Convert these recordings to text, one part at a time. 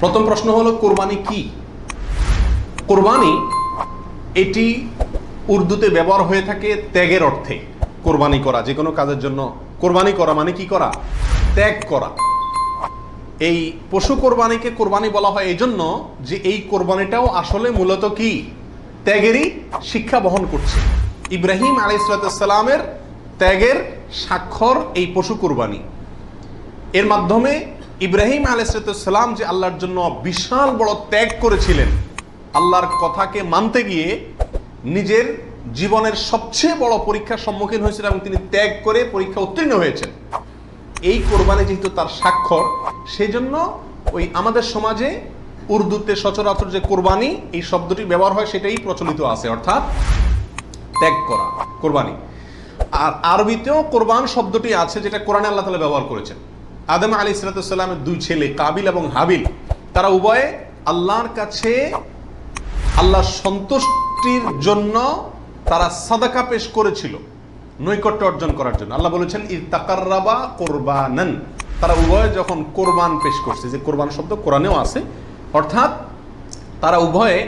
প্রথম প্রশ্ন হলো, কোরবানি কি? কোরবানি এটি উর্দুতে ব্যবহার হয়ে থাকে ত্যাগের অর্থে। কোরবানি করা, যে কোনো কাজের জন্য। কোরবানি করা মানে কি করা? ত্যাগ করা। এই পশু কোরবানিকে কোরবানি বলা হয় এই জন্য যে এই কোরবানিটাও আসলে মূলত কি? ত্যাগেরই শিক্ষা বহন করছে। ইব্রাহিম আলাইসালামের ত্যাগের স্বাক্ষর এই পশু কোরবানি। এর মাধ্যমে ইব্রাহিম আলাইসালাম যে আল্লাহর জন্য বিশাল বড় ত্যাগ করেছিলেন, আল্লাহর কথাকে মানতে গিয়ে নিজের জীবনের সবচেয়ে বড় পরীক্ষার সম্মুখীন হয়েছিলেন এবং তিনি ত্যাগ করে পরীক্ষা উত্তীর্ণ হয়েছেন। এই কোরবানি যেহেতু তার স্বাক্ষর সেই জন্য ওই আমাদের সমাজে উর্দুতে সচরাচর যে কোরবানি, এই শব্দটি ব্যবহার হয়, সেটাই প্রচলিত আছে, অর্থাৎ ত্যাগ করা, কোরবানি। আর আরবিতেও কোরবান শব্দটি আছে, যেটা কোরআনে আল্লাহ তালা ব্যবহার করেছেন। আদম আলী সালাতামের দুই ছেলে, কাবিল এবং হাবিল, তারা উভয়ে আল্লাহর কাছে আল্লাহর সন্তুষ্টির জন্য তারা সাদাকা পেশ করেছিল, নৈকট্য অর্জন করার জন্য। আল্লাহ বলেছেন ইতাকাররাবা কোরবানন। তারা উভয়ে যখন কোরবান পেশ করছে, যে কোরবান শব্দ কোরআনেও আছে, অর্থাৎ তারা উভয়ে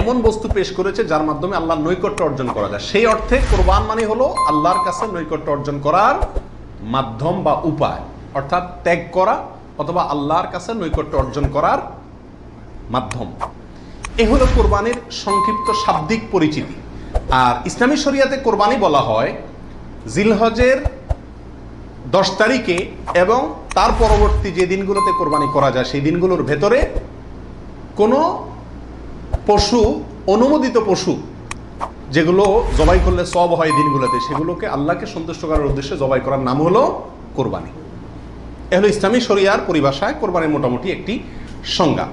এমন বস্তু পেশ করেছে যার মাধ্যমে আল্লাহর নৈকট্য অর্জন করা যায়। সেই অর্থে কোরবান মানে হলো আল্লাহর কাছে নৈকট্য অর্জন করার মাধ্যম বা উপায়। অর্থাৎ ত্যাগ করা অথবা আল্লাহর কাছে নৈকট্য অর্জন করার মাধ্যম। এ হলো কোরবানির সংক্ষিপ্ত শাব্দিক পরিচিতি। আর ইসলামী শরিয়াতে কোরবানি বলা হয় জিলহজের দশ তারিখে এবং তার পরবর্তী যে দিনগুলোতে কোরবানি করা যায়, সেই দিনগুলোর ভেতরে কোনো পশু, অনুমোদিত পশু, যেগুলো জবাই করলে সব হয় দিনগুলোতে, সেগুলোকে আল্লাহকে সন্তুষ্ট করার উদ্দেশ্যে জবাই করার নাম হলো কোরবানি। এ হলো ইসলামী শরিয়ার পরিভাষায় কোরবানির মোটামুটি একটি সংজ্ঞা।